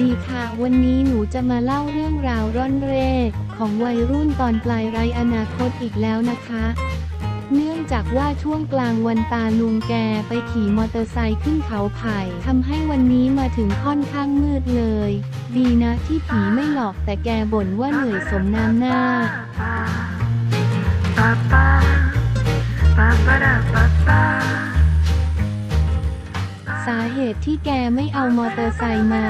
ดีค่ะ วันนี้หนูจะมาเล่าเรื่องราวร่อนเร่ของวัยรุ่นตอนปลายไรอนาคตอีกแล้วนะคะ เนื่องจากว่าช่วงกลางวันตาลุงแกไปขี่มอเตอร์ไซค์ขึ้นเขาไผ่ทำให้วันนี้มาถึงค่อนข้างมืดเลย ดีนะที่ผีไม่หลอกแต่แกบ่นว่าเหนื่อยสมน้ำหน้า สาเหตุที่แกไม่เอามอเตอร์ไซค์มา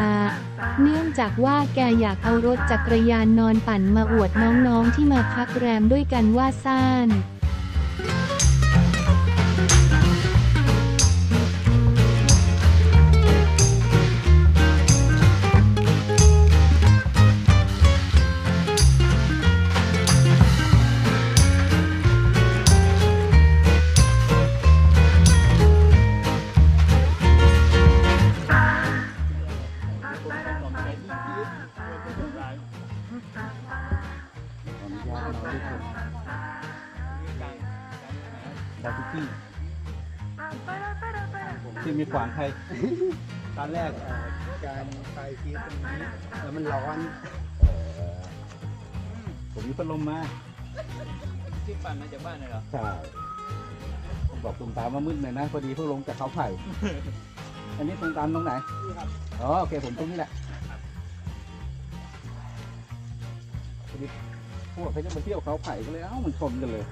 เนื่องจากว่าแกอยากเอารถจักรยานนอนปั่นมาอวดน้องๆที่มาพักแรมด้วยกันว่าซ่านาร์บีคิวที่มีขวางใคร ตอนแรกเอ่อการไฟฟีดตรงนี้แล้วมันร้อน ผมมีพัดลมมาที่ปั่นมาจากบ้านเลยเหรอ ใช่ผมบอกตรงตามว่ามืดหน่อยนะ พอดีเพิ่งลงจากเขาไผ่ อันนี้ตรงตามตรงไหนอ๋อโอเคผมตรงนี้แหละพอดีพวกเขาจะมาเที่ยวเขาไผ่ก็เลยเอ้ามันชนกันเลย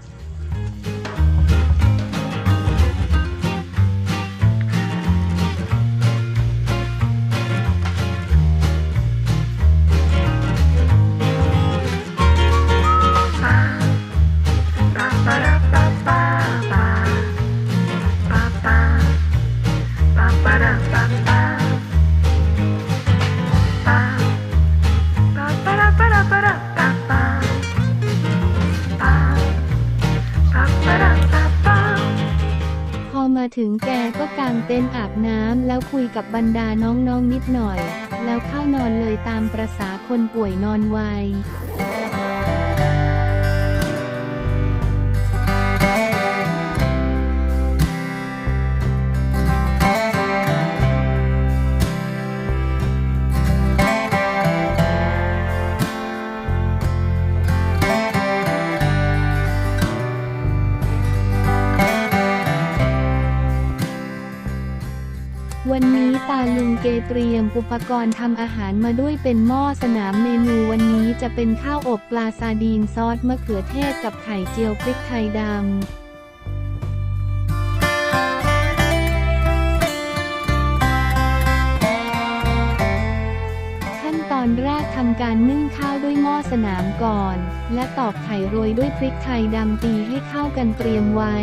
พอมาถึงแกก็กางเต็นท์อาบน้ำแล้วคุยกับบรรดาน้องๆนิดหน่อย แล้วเข้านอนเลยตามประษาคนป่วยนอนวัยวั ลุงเกเตรียมอุปกรณ์ทำอาหารมาด้วยเป็นหม้อสนามเมนูวันนี้จะเป็นข้าวอบปลาซาดีนซอสมะเขือเทศกับไข่เจียวพริกไทยดำขั้นตอนแรกทำการนึ่งข้าวด้วยหม้อสนามก่อน และตอกไข่โรยด้วยพริกไทยดำตีให้เข้ากันเตรียมไว้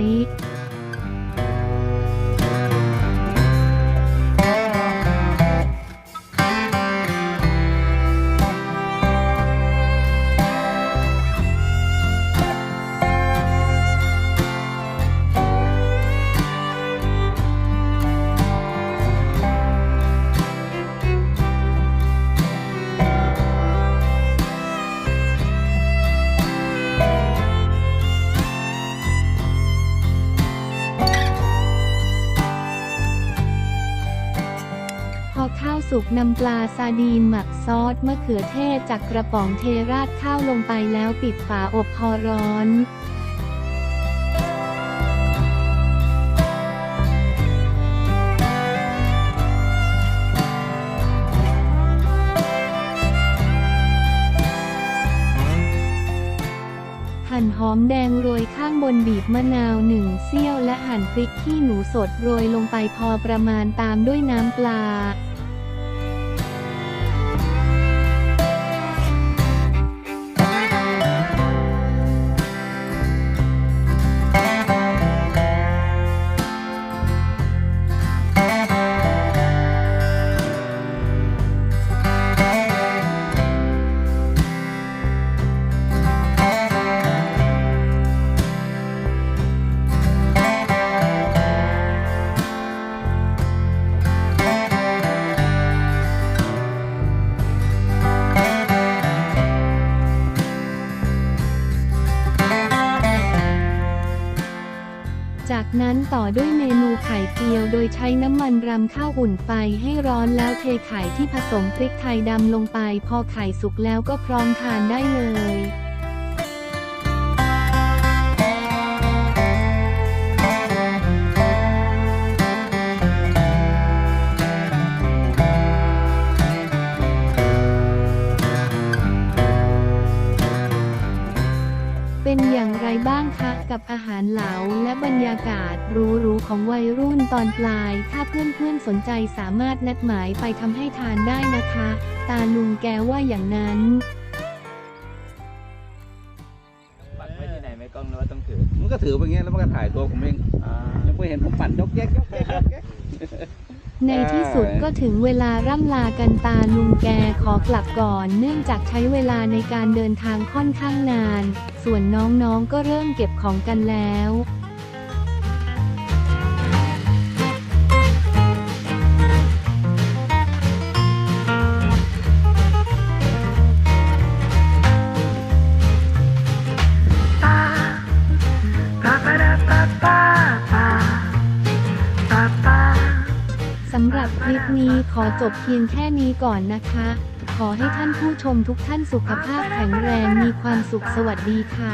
สุกนำปลาซาดีนหมักซอสมะเขือเทศจากกระป๋องเทราดข้าวลงไปแล้วปิดฝาอบพอร้อนหั่นหอมแดงโรยข้างบนบีบมะนาวหนึ่งเสี้ยวและหั่นพริกขี้หนูสดโรยลงไปพอประมาณตามด้วยน้ำปลา นั้นต่อด้วยเมนูไข่เจียวโดยใช้น้ำมันรำข้าวอุ่นไฟให้ร้อนแล้วเทไข่ที่ผสมพริกไทยดำลงไป พอไข่สุกแล้วก็พร้อมทานได้เลย กับอาหารเหลาและบรรยากาศหรูๆของวัยรุ่นตอนปลาย ถ้าเพื่อนๆสนใจสามารถนัดหมายไปทำให้ทานได้นะคะ ตาลุงแกว่าอย่างนั้นปักไว้ที่ไหนไหมกล้องหรือว่าต้องถือ มันก็ถือไปอย่างเงี้ยแล้วมันก็ถ่ายตัวผมเองอ่ายังไม่เห็นผมปั่นยกแยกยกแยกยกแยก ในที่สุดก็ถึงเวลาร่ำลากันตาลุงแกขอกลับก่อน เนื่องจากใช้เวลาในการเดินทางค่อนข้างนาน ส่วนน้องๆก็เริ่มเก็บของกันแล้ว นี้ขอจบเพียงแค่นี้ก่อนนะคะ ขอให้ท่านผู้ชมทุกท่านสุขภาพแข็งแรงมีความสุขสวัสดีค่ะ